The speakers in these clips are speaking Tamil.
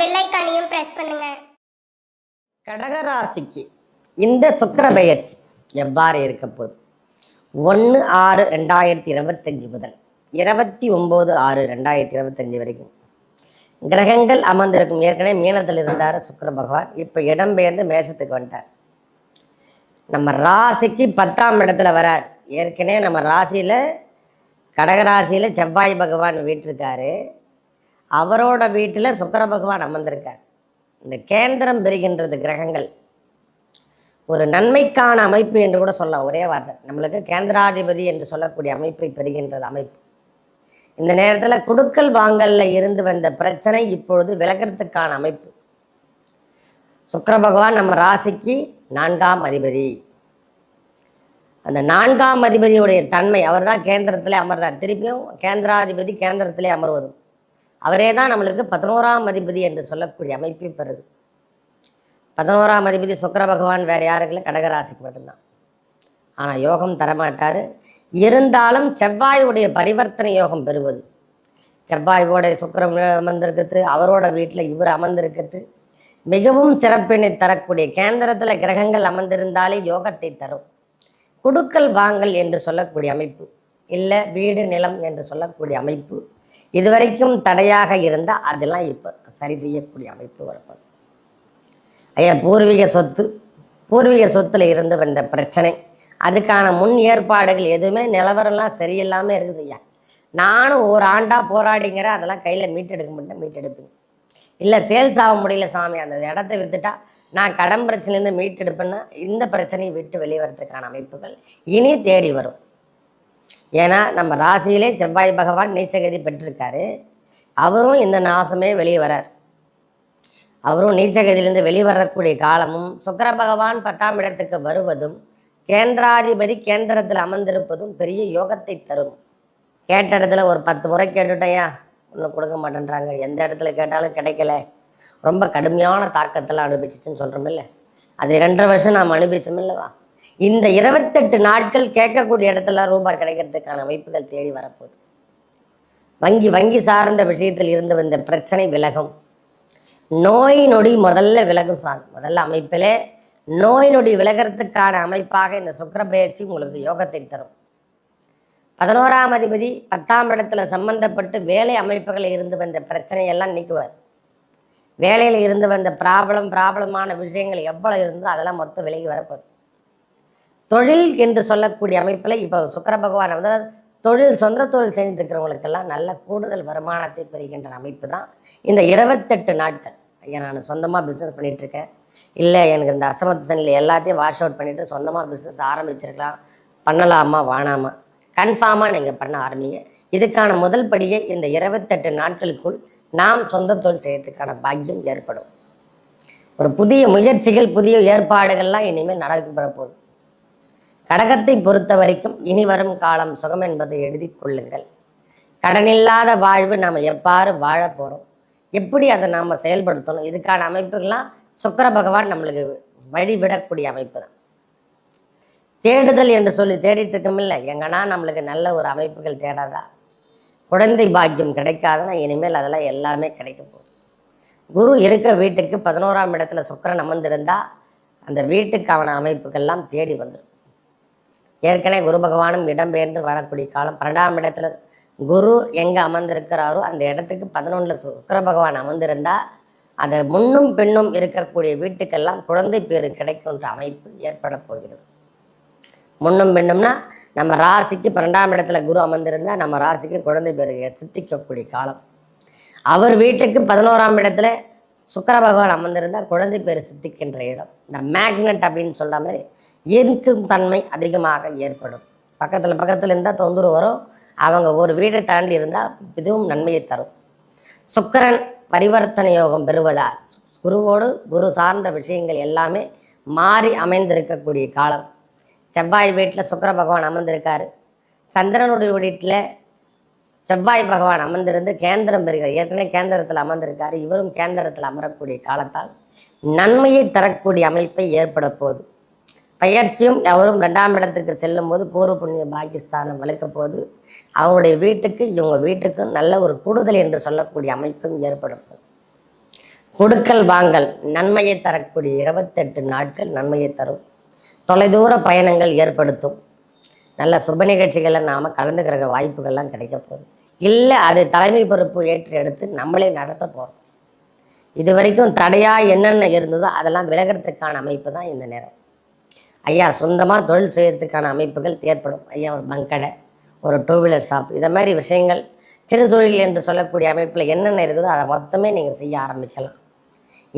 பெல் ஐக்கானையும் பிரஸ் பண்ணுங்க. கடகராசிக்கு இந்த சுக்கிர பெயர்ச்சி எவ்வாறு இருக்க போகுது? ஒன்று ஆறு ரெண்டாயிரத்தி இருபத்தஞ்சி முதல். இருபத்தி ஒம்பது ஆறு ரெண்டாயிரத்தி இருபத்தஞ்சி வரைக்கும். கிரகங்கள் அமர்ந்திருக்கும். ஏற்கனவே மீனத்தில் இருந்தார் சுக்கர பகவான். இப்போ இடம்பெயர்ந்து மேஷத்துக்கு வந்துட்டார். நம்ம ராசிக்கு பத்தாம் இடத்துல வரார். ஏற்கனவே நம்ம ராசியில் கடகராசியில் செவ்வாய் பகவான் வீட்டிருக்காரு. அவரோட வீட்டில் சுக்கர பகவான் அமர்ந்திருக்கார். இந்த கேந்திரம் பெறுகின்றது கிரகங்கள். ஒரு நன்மைக்கான அமைப்பு என்று கூட சொல்லலாம். ஒரே வார்த்தை. நம்மளுக்கு கேந்திராதிபதி என்று சொல்லக்கூடிய அமைப்பை பெறுகின்றது அமைப்பு. இந்த நேரத்தில் குடுக்கல் வாங்கல்ல இருந்து வந்த பிரச்சனை இப்பொழுது விலகிறதுக்கான அமைப்பு. சுக்கர பகவான் நம்ம ராசிக்கு நான்காம் அதிபதி. அந்த நான்காம் அதிபதியுடைய தன்மை அவர் தான் கேந்திரத்திலே அமர்றார். திருப்பியும் கேந்திராதிபதி கேந்திரத்திலே அமர்வதும். அவரே தான் நம்மளுக்கு பதினோராம் அதிபதி என்று சொல்லக்கூடிய அமைப்பை பெறுது. பதினோராம் அதிபதி சுக்கிர பகவான் வேறு யாருக்குள்ள கடகராசிக்கு மட்டும்தான். ஆனால் யோகம் தரமாட்டார். இருந்தாலும் செவ்வாயுடைய பரிவர்த்தனை யோகம் பெறுவது. செவ்வாயோட சுக்கரம் அமர்ந்திருக்கிறது அவரோட வீட்டில் இவர் அமர்ந்திருக்கிறது. மிகவும் சிறப்பினை தரக்கூடிய கேந்திரத்தில் கிரகங்கள் அமர்ந்திருந்தாலே யோகத்தை தரும். குடுக்கல் வாங்கல் என்று சொல்லக்கூடிய அமைப்பு. இல்லை வீடு நிலம் என்று சொல்லக்கூடிய அமைப்பு. இதுவரைக்கும் தடையாக இருந்தால் அதெல்லாம் இப்போ சரி செய்யக்கூடிய அமைப்பு வரப்போகுது. ஐயா பூர்வீக சொத்து பூர்வீக சொத்துல இருந்து வந்த பிரச்சனை அதுக்கான முன் ஏற்பாடுகள் எதுவுமே நிலவரம்லாம் சரியில்லாமல் இருக்குது ஐயா. நானும் ஒரு ஆண்டா போராடிங்கிற அதெல்லாம் கையில் மீட்டெடுக்க மாட்டேன் மீட்டெடுப்பேன் இல்லை சேல்ஸ் ஆக முடியல சாமி அந்த இடத்த வித்துட்டா நான் கடன் பிரச்சனையிலேருந்து மீட்டெடுப்பேன்னா இந்த பிரச்சனையை விட்டு வெளியே வரதுக்கான அமைப்புகள் இனி தேடி வரும். ஏன்னா நம்ம ராசியிலே செவ்வாய் பகவான் நீச்சகதி பெற்றிருக்காரு. அவரும் இந்த நாசமே வெளியே வரார். அவரும் நீச்சகதியிலிருந்து வெளிவரக்கூடிய காலமும் சுக்கர பகவான் பத்தாம் இடத்துக்கு வருவதும் கேந்திராதிபதி கேந்திரத்தில் அமர்ந்திருப்பதும் பெரிய யோகத்தை தரும். கேட்ட இடத்துல ஒரு பத்து முறை கேட்டுட்டேயா ஒன்றும் கொடுக்க மாட்டேன்றாங்க. எந்த இடத்துல கேட்டாலும் கிடைக்கல. ரொம்ப கடுமையான தாக்கத்தெல்லாம் அனுபவிச்சிச்சுன்னு சொல்கிறோமில்ல அது ரெண்டரை வருஷம் நாம் அனுபவிச்சோமில்லவா இந்த இருபத்தெட்டு நாட்கள் கேட்கக்கூடிய இடத்துல ரூபாய் கிடைக்கிறதுக்கான அமைப்புகள் தேடி வரப்போகுது. வங்கி வங்கி சார்ந்த விஷயத்தில் இருந்து வந்த பிரச்சனை விலகும். நோய் நொடி முதல்ல விலகும் சாமி. முதல்ல அமைப்பிலே நோய் நொடி விலகிறதுக்கான அமைப்பாக இந்த சுக்கர பயிற்சி உங்களுக்கு யோகத்தை தரும். பதினோராம் அதிபதி பத்தாம் இடத்துல சம்பந்தப்பட்டு வேலை அமைப்புகளில் இருந்து வந்த பிரச்சனையெல்லாம் நீக்குவார். வேலையில் இருந்து வந்த ப்ராப்ளம் ப்ராப்ளமான விஷயங்கள் எவ்வளோ இருந்தோ அதெல்லாம் மொத்தம் விலகி வரப்போகுது. தொழில் என்று சொல்லக்கூடிய அமைப்பில் இப்போ சுக்கர பகவான் வந்து தொழில் சொந்த தொழில் செஞ்சுருக்கிறவங்களுக்கெல்லாம் நல்ல கூடுதல் வருமானத்தை பெறுகின்ற அமைப்பு தான் இந்த இருபத்தெட்டு நாட்கள். ஐயா நான் சொந்தமாக பிஸ்னஸ் பண்ணிகிட்ருக்கேன் இல்லை எனக்கு இந்த அசமத்தனில் எல்லாத்தையும் வாஷ் அவுட் பண்ணிவிட்டு சொந்தமாக பிஸ்னஸ் ஆரம்பிச்சிருக்கலாம். பண்ணலாமா வானாமா கன்ஃபார்மாக நீங்கள் பண்ண ஆரம்பிங்க. இதுக்கான முதல் படியே இந்த இருபத்தெட்டு நாட்களுக்குள் நாம் சொந்த தொழில் செய்யறதுக்கான பாக்கியம் ஏற்படும். ஒரு புதிய முயற்சிகள் புதிய ஏற்பாடுகள்லாம் இனிமேல் நடக்கப்பட போகுது கடகத்தை பொறுத்த வரைக்கும் இனி வரும் காலம் சுகம் என்பதை எழுதி கொள்ளுங்கள். கடனில்லாத வாழ்வு நாம் எவ்வாறு வாழ போகிறோம் எப்படி அதை நாம் செயல்படுத்தணும்? இதுக்கான அமைப்புகள்லாம் சுக்கர பகவான் நம்மளுக்கு வழிவிடக்கூடிய அமைப்பு தான். தேடுதல் என்று சொல்லி தேடிட்டு இருக்கமில்ல எங்கன்னா நம்மளுக்கு நல்ல ஒரு அமைப்புகள் தேடாதா? குழந்தை பாக்கியம் கிடைக்காதுன்னா இனிமேல் அதெல்லாம் எல்லாமே கிடைக்க போகுது. குரு இருக்க வீட்டுக்கு பதினோராம் இடத்துல சுக்கிரன் அமர்ந்திருந்தா அந்த வீட்டுக்கான அமைப்புகள்லாம் தேடி வந்துடும் ஏற்கனவே குரு பகவானும் இடம்பெயர்ந்து வரக்கூடிய காலம் பன்னெண்டாம் இடத்துல குரு எங்கே அமர்ந்திருக்கிறாரோ அந்த இடத்துக்கு பதினொன்றில் சுக்கிர பகவான் அமர்ந்திருந்தா அந்த முன்னும் பெண்ணும் இருக்கக்கூடிய வீட்டுக்கெல்லாம் குழந்தை பேரு கிடைக்கின்ற அமைப்பு ஏற்பட போகிறது. முன்னும் பெண்ணும்னா நம்ம ராசிக்கு பன்னெண்டாம் இடத்துல குரு அமர்ந்திருந்தா நம்ம ராசிக்கு குழந்தை பேரு சித்திக்கக்கூடிய காலம். அவர் வீட்டுக்கு பதினோராம் இடத்துல சுக்கிர பகவான் அமர்ந்திருந்தா குழந்தை பேர் சித்திக்கின்ற இடம். இந்த மேக்னெட் அப்படின்னு சொல்ற மாதிரி ஈர்க்கும் தன்மை அதிகமாக ஏற்படும். பக்கத்தில் பக்கத்தில் இருந்தால் தொந்தரவு வரும். அவங்க ஒரு வீடை தாண்டி இருந்தால் இதுவும் நன்மையை தரும். சுக்கரன் பரிவர்த்தனை யோகம் பெறுவதால் குருவோடு குரு சார்ந்த விஷயங்கள் எல்லாமே மாறி அமைந்திருக்கக்கூடிய காலம். செவ்வாய் வீட்டில் சுக்கர பகவான் அமர்ந்திருக்காரு. சந்திரனுடைய வீட்டில் செவ்வாய் பகவான் அமர்ந்திருந்து கேந்திரம் பெறுகிறார். ஏற்கனவே கேந்திரத்தில் அமர்ந்திருக்காரு. இவரும் கேந்திரத்தில் அமரக்கூடிய காலத்தால் நன்மையை தரக்கூடிய அமைப்பை ஏற்பட போகுது. பெயர்ச்சியும் எவரும் ரெண்டாம் இடத்துக்கு செல்லும்போது பூர்வ புண்ணிய பாகிஸ்தானம் வளர்க்க போது அவங்களுடைய வீட்டுக்கு இவங்க வீட்டுக்கும் நல்ல ஒரு கூடுதல் என்று சொல்லக்கூடிய அமைப்பும் ஏற்படும். கொடுக்கல் வாங்கல் நன்மையை தரக்கூடிய இருபத்தெட்டு நாட்கள் நன்மையை தரும். தொலைதூர பயணங்கள் ஏற்படுத்தும். நல்ல சுப நிகழ்ச்சிகளில் நாம் கலந்துக்கிற வாய்ப்புகள்லாம் கிடைக்க போகுது. இல்லை அது தலைமை பொறுப்பு ஏற்று எடுத்து நம்மளே நடத்த போகிறோம் இது வரைக்கும் தடையாக என்னென்ன இருந்ததோ அதெல்லாம் விலகிறதுக்கான அமைப்பு தான் இந்த நேரம். ஐயா சொந்தமாக தொழில் செய்யறதுக்கான அமைப்புகள் ஏற்படும் ஐயா ஒரு பங்கடை ஒரு டூ வீலர் ஷாப் இதை மாதிரி விஷயங்கள் சிறு தொழில் என்று சொல்லக்கூடிய அமைப்பில் என்னென்ன இருக்குதோ அதை மொத்தமே நீங்கள் செய்ய ஆரம்பிக்கலாம்.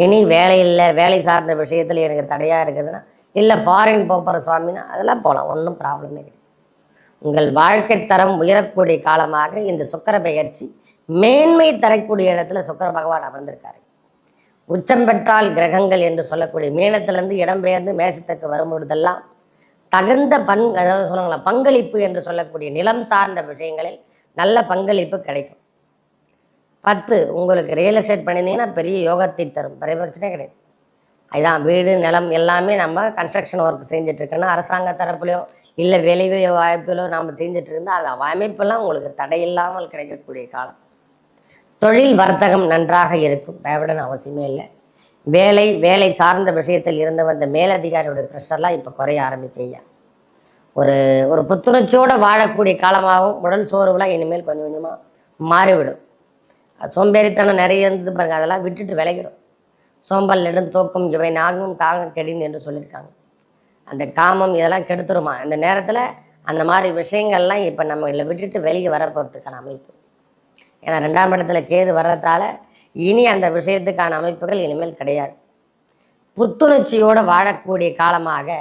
இனி வேலை இல்லை வேலை சார்ந்த விஷயத்தில் எனக்கு தடையாக இருக்குதுன்னா இல்லை ஃபாரின் போகிற சுவாமின்னா அதெல்லாம் போகலாம் ஒன்றும் ப்ராப்ளமே இல்லை. உங்கள் வாழ்க்கை தரம் உயரக்கூடிய காலமாக இந்த சுக்கர பெயர்ச்சி மேன்மை தரக்கூடிய இடத்துல சுக்கர பகவான் அமர்ந்திருக்காரு. உச்சம் பெற்றால் கிரகங்கள் என்று சொல்லக்கூடிய மீனத்திலிருந்து இடம்பெயர்ந்து மேஷத்துக்கு வரும்பொழுதெல்லாம் தகுந்த பங் அதாவது சொல்லுங்களா பங்களிப்பு என்று சொல்லக்கூடிய நிலம் சார்ந்த விஷயங்களில் நல்ல பங்களிப்பு கிடைக்கும். பத்து உங்களுக்கு ரியல் எஸ்டேட் பண்ணியிருந்தீங்கன்னா பெரிய யோகத்தை தரும். பெரிய பிரச்சனை கிடையாது. அதுதான் வீடு நிலம் எல்லாமே நம்ம கன்ஸ்ட்ரக்ஷன் ஒர்க் செஞ்சிட்ருக்கோன்னா அரசாங்க தரப்புலையோ இல்லை வேலை வாய்ப்புகளோ நாம் செஞ்சிட்ருந்தா அது அமைப்பெல்லாம் உங்களுக்கு தடையில்லாமல் கிடைக்கக்கூடிய காலம். தொழில் வர்த்தகம் நன்றாக இருக்கும். பயப்படணும் அவசியமே இல்லை. வேலை வேலை சார்ந்த விஷயத்தில் இருந்து வந்த மேலதிகாரியோட ப்ரெஷர்லாம் இப்போ குறைய ஆரம்பிக்கையா ஒரு ஒரு புத்துணர்ச்சியோடு வாழக்கூடிய காலமாகவும் உடல் சோர்வுலாம் இனிமேல் கொஞ்சம் கொஞ்சமாக மாறிவிடும். சோம்பேறித்தனம் நிறைய இருந்தது பாருங்க. அதெல்லாம் விட்டுட்டு விளையிடும் சோம்பல் நெடும் தூக்கம் இவை நாகும் காகம் கெடின்னு என்று சொல்லியிருக்காங்க. அந்த காமம் இதெல்லாம் கெடுத்துருமா? இந்த நேரத்தில் அந்த மாதிரி விஷயங்கள்லாம் இப்போ நம்ம இதில் விட்டுட்டு வெளியே வர போகிறதுக்கான அமைப்பு. ஏன்னா ரெண்டாம் இடத்துல கேது வர்றதால இனி அந்த விஷயத்துக்கான அமைப்புகள் இனிமேல் கிடையாது. புத்துணர்ச்சியோடு வாழக்கூடிய காலமாக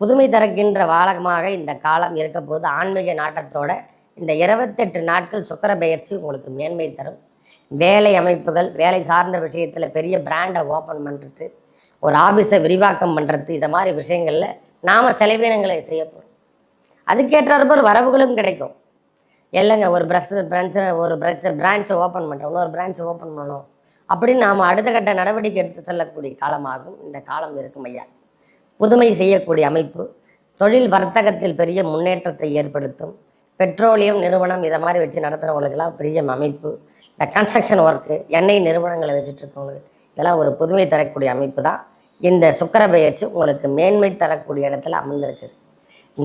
புதுமை தரக்கின்ற வாழகமாக இந்த காலம் இருக்க போது ஆன்மீக நாட்டத்தோட இந்த இருபத்தெட்டு நாட்கள் சுக்கர பெயர்ச்சி உங்களுக்கு மேன்மை தரும். வேலை அமைப்புகள் வேலை சார்ந்த விஷயத்தில் பெரிய பிராண்டை ஓப்பன் பண்ணுறது ஒரு ஆஃபீஸை விரிவாக்கம் பண்ணுறது இதை மாதிரி விஷயங்களில் நாம் செலவினங்களை செய்ய போகிறோம் அதுக்கேற்றாற்போல் வரவுகளும் கிடைக்கும். இல்லைங்க ஒரு ப்ரஸ் பிரான்ச்சை ஒரு பிரச்ச பிரான்ச்சை ஓப்பன் பண்ணுறோம் இன்னொரு பிரான்ச்சை ஓப்பன் பண்ணணும். அப்படின்னு நாம் அடுத்த கட்ட நடவடிக்கை எடுத்து செல்லக்கூடிய காலமாகும். இந்த காலம் இருக்கும் ஐயா. புதுமை செய்யக்கூடிய அமைப்பு தொழில் வர்த்தகத்தில் பெரிய முன்னேற்றத்தை ஏற்படுத்தும். பெட்ரோலியம் நிறுவனம் இதை மாதிரி வச்சு நடத்துகிறவங்களுக்கெல்லாம் பெரிய அமைப்பு. இந்த கன்ஸ்ட்ரக்ஷன் ஒர்க்கு எண்ணெய் நிறுவனங்களை வச்சுட்டு இருக்கவங்களுக்கு இதெல்லாம் ஒரு புதுமை தரக்கூடிய அமைப்பு தான். இந்த சுக்கர பெயர்ச்சி உங்களுக்கு மேன்மை தரக்கூடிய இடத்துல அமர்ந்திருக்குது.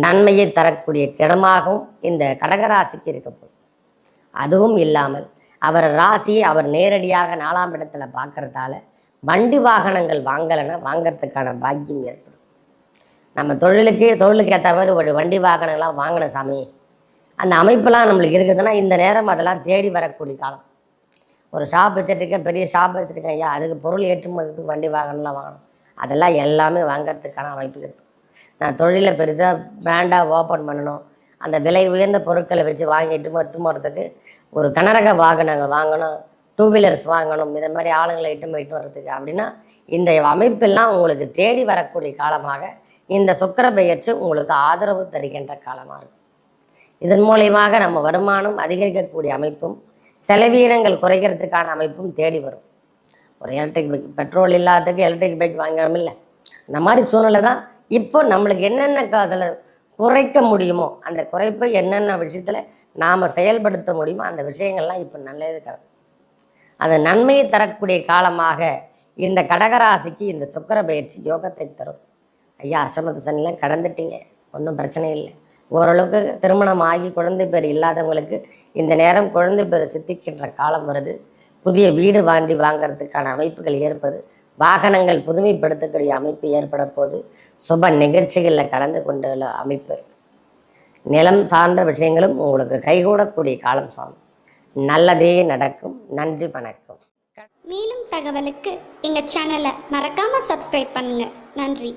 நன்மையை தரக்கூடிய கிடமாகவும் இந்த கடகராசிக்கு இருக்க போகுது. அதுவும் இல்லாமல் அவர் ராசியை அவர் நேரடியாக நாலாம் இடத்துல பார்க்கறதால வண்டி வாகனங்கள் வாங்கலைன்னா வாங்கறதுக்கான பாக்கியம் ஏற்படும். நம்ம தொழிலுக்கு தொழிலுக்கு ஏற்ற மாதிரி ஒரு வண்டி வாகனங்கள்லாம் வாங்கின சாமி. அந்த அமைப்பெல்லாம் நம்மளுக்கு இருக்குதுன்னா இந்த நேரம் அதெல்லாம் தேடி வரக்கூடிய காலம். ஒரு ஷாப் வச்சுருக்கேன் பெரிய ஷாப் வச்சுருக்கேன் ஐயா அதுக்கு பொருள் ஏற்றுமதிக்கு வண்டி வாகனம்லாம் வாங்கணும். அதெல்லாம் எல்லாமே வாங்கறதுக்கான அமைப்பு இருக்குது நான் தொழிலை பெருசாக பிராண்டாக ஓப்பன் பண்ணணும். அந்த விலை உயர்ந்த பொருட்களை வச்சு வாங்கிட்டு மொத்து போகிறதுக்கு ஒரு கனரக வாகனங்கள் வாங்கணும். டூ வீலர்ஸ் வாங்கணும். இதை மாதிரி ஆளுங்களை இட்டு போயிட்டு வர்றதுக்கு அப்படின்னா இந்த அமைப்பெல்லாம் உங்களுக்கு தேடி வரக்கூடிய காலமாக இந்த சுக்கர பெயர்ச்சி உங்களுக்கு ஆதரவு தருகின்ற காலமாக இருக்கும். இதன் மூலியமாக நம்ம வருமானம் அதிகரிக்கக்கூடிய அமைப்பும் செலவீனங்கள் குறைக்கிறதுக்கான அமைப்பும் தேடி வரும். ஒரு எலக்ட்ரிக் பைக் பெட்ரோல் இல்லாததுக்கு எலக்ட்ரிக் பைக் வாங்குறோம் இல்லை இந்த மாதிரி சூழ்நிலை தான் இப்போ நம்மளுக்கு என்னென்ன அதில் குறைக்க முடியுமோ அந்த குறைப்பை என்னென்ன விஷயத்தில் நாம் செயல்படுத்த முடியுமோ அந்த விஷயங்கள்லாம் இப்போ நல்லது கிடக்கும் அந்த நன்மையை தரக்கூடிய காலமாக இந்த கடகராசிக்கு இந்த சுக்கர பயிற்சி யோகத்தை தரும். ஐயா அஷ்டமத்து சனிலாம் கடந்துட்டீங்க. ஒன்றும் பிரச்சனை இல்லை. ஓரளவுக்கு திருமணம் ஆகி குழந்தை பேர் இல்லாதவங்களுக்கு இந்த நேரம் குழந்தை பேர் சித்திக்கின்ற காலம் வருது. புதிய வீடு வாண்டி வாங்கிறதுக்கான அமைப்புகள் ஏற்பது வாகனங்கள் புதுமைப்படுத்தக்கூடிய அமைப்பு ஏற்பட போது சுப நிகழ்ச்சிகளில் கலந்து கொண்டுள்ள அமைப்பு. நிலம் சார்ந்த விஷயங்களும் உங்களுக்கு கைகூடக்கூடிய காலம் சாமி நல்லதே நடக்கும். நன்றி வணக்கம். மேலும் தகவலுக்கு எங்கள் சேனலை மறக்காமல் சப்ஸ்கிரைப் பண்ணுங்கள் நன்றி.